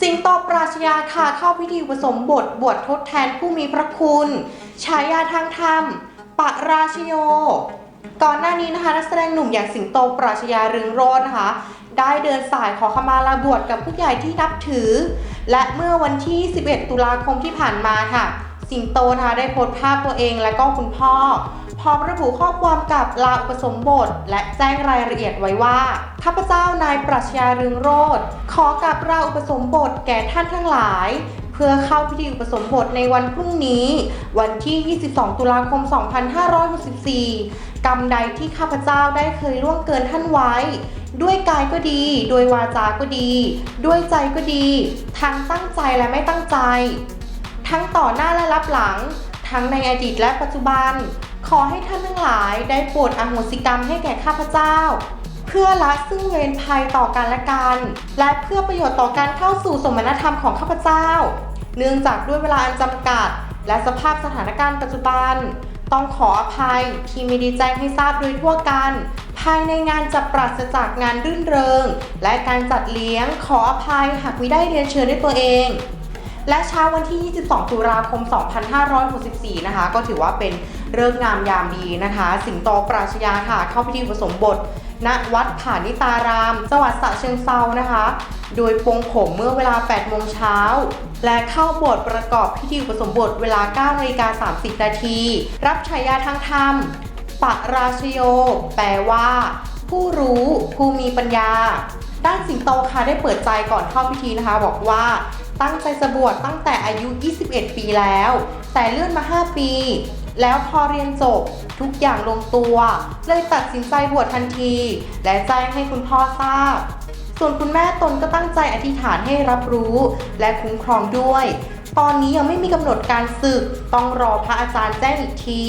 สิงโตปราชญาค่ะเข้าพิธีอุปสมบท บวชทดแทนผู้มีพระคุณ ฉายาทางธรรมปะราชโย ก่อนหน้านี้นะคะนักแสดงหนุ่มอย่างสิงโตปราชญาเรืองโรจน์นะคะ ได้เดินสายขอขมาลาบวชกับผู้ใหญ่ที่นับถือ และเมื่อวันที่ 11 ตุลาคมที่ผ่านมาค่ะ สิงโตนะคะได้โพสต์ภาพตัวเองและก็คุณพ่อ พร้อมระบุข้อความกับลาอุปสมบท และแจ้งรายละเอียดไว้ว่าข้าพเจ้านายปรัชญาเรืองโรธขอกับลาอุปสมบทแก่ท่านทั้งหลาย เพื่อเข้าพิธีอุปสมบทในวันพรุ่งนี้ วันที่ 22 ตุลาคม 2564 กรรมใดที่ข้าพเจ้าได้เคยล่วงเกินท่านไว้ ด้วยกายก็ดีด้วยวาจาก็ดี ด้วยใจก็ดี ทั้งตั้งใจและไม่ตั้งใจ ทั้งต่อหน้าและรับหลัง ทั้งในอดีตและปัจจุบัน ขอให้ท่านทั้งหลายได้โปรดอโหสิกรรมให้แก่ข้าพเจ้า เพื่อละซึ่งเวรภัยต่อกันและกัน และเพื่อประโยชน์ต่อการเข้าสู่สมณธรรมของข้าพเจ้า เนื่องจากด้วยเวลาอันจำกัด และสภาพสถานการณ์ปัจจุบัน ต้องขออภัยที่ไม่ได้แจ้งให้ทราบโดยทั่วกันภายในงานจะปราศจากงานรื่นเริง และการจัดเลี้ยงขออภัยหากไมิได้เรียนเชิญด้วยตัวเอง และเช้าวันที่ 22 ตุลาคม 2564 นะคะ ก็ถือว่าเป็นเริกษ์งามยามดีนะคะ สิงโตปราชญาค่ะ เข้าพิธีอุปสมบท ณ วัดผานิตาราม จังหวัดฉะเชิงเซานะคะ โดยปงผมเมื่อเวลา 8 โมงเช้า และเข้าบสถ์ประกอบพิธีอุปสมบทเวลา 9 นาฬิกา 30 นาที รับฉายาทางธรรมปราชโย แปลว่า ผู้รู้ ผู้มีปัญญา ด้านสิงโตค่ะได้เปิดใจก่อนเข้าพิธีนะคะ บอกว่าตั้งใจจะบวชตั้งแต่อายุ 21 ปีแล้ว แต่เลื่อนมา 5 ปี แล้วพอเรียนจบทุกอย่างลงตัว เลยตัดสินใจบวชทันที และแจ้งให้คุณพ่อทราบ ส่วนคุณแม่ตนก็ตั้งใจอธิษฐานให้รับรู้และคุ้มครองด้วย ตอนนี้ยังไม่มีกำหนดการศึกต้องรอพระอาจารย์แจ้งอีกที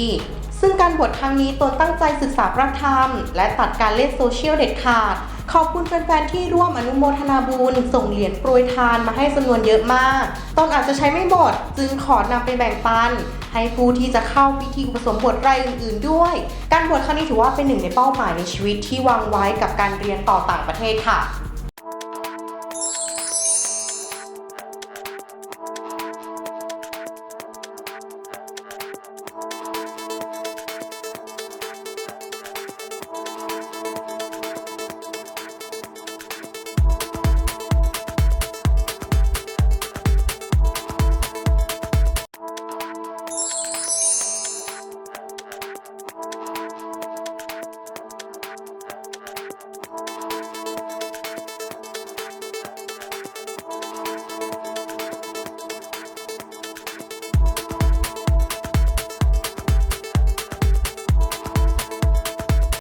ซึ่งการบวชครั้งนี้ตนตั้งใจศึกษาพระธรรม และตัดการเล่นโซเชียลเด็ดขาด ขอบคุณแฟนๆที่ร่วมอนุโมทนาบุญส่งเหรียญโปรยทานมาให้จำนวนเยอะมากตนอาจจะใช้ไม่หมดจึงขอนำไปแบ่งปัน ให้ผู้ที่จะเข้าพิธีอุปสมบทรายอื่น ๆ ด้วย การบวชครั้งนี้ถือว่าเป็นหนึ่งในเป้าหมายในชีวิตที่วางไว้กับการเรียนต่อต่างประเทศค่ะ